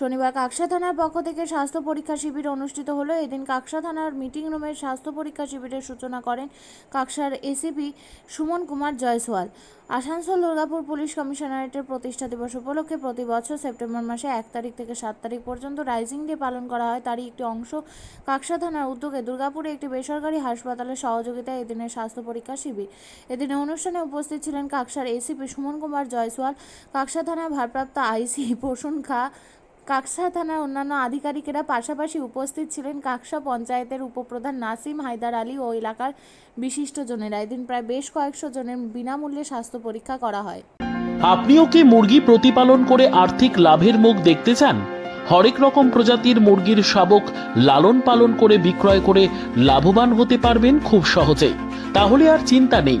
শনিবার কাকসা থানার পক্ষ থেকে স্বাস্থ্য পরীক্ষা শিবির অনুষ্ঠিত হলো। এদিন কাকসা থানার মিটিং রুমের স্বাস্থ্য পরীক্ষা শিবিরের সূচনা করেন কাকসার এসিপি সুমন কুমার জয়সওয়াল। আসানসোল দুর্গাপুর পুলিশ কমিশনারেটের প্রতিষ্ঠা দিবস উপলক্ষে প্রতি বছর সেপ্টেম্বর মাসে এক তারিখ থেকে সাত তারিখ পর্যন্ত রাইজিং ডে পালন করা হয়। তারই একটি অংশ কাকসা থানার উদ্যোগে দুর্গাপুরে একটি বেসরকারি হাসপাতালের সহযোগিতায় এদিনের স্বাস্থ্য পরীক্ষা শিবির। এদিনে অনুষ্ঠানে উপস্থিত ছিলেন কাকসার এসিপি সুমন কুমার জয়সওয়াল, কাকসা থানার ভারপ্রাপ্ত আইসি প্রসূন খা কাকসা থানার অন্যান্য আধিকারিকেরা পাশাপাশি উপস্থিত ছিলেন কাকসা পঞ্চায়েতের উপপ্রধান নাসিম হায়দার আলী ও এলাকার বিশিষ্টজনেরা এদিন প্রায় বেশ কয়েকশো জনের বিনামূল্যে স্বাস্থ্য পরীক্ষা করা হয়। আপনিও কি মুরগি প্রতিপালন করে আর্থিক লাভের মুখ দেখতে চান? হরেক রকম প্রজাতির মুরগির শাবক লালন পালন করে বিক্রয় করে লাভবান হতে পারবেন খুব সহজেই। তাহলে আর চিন্তা নেই।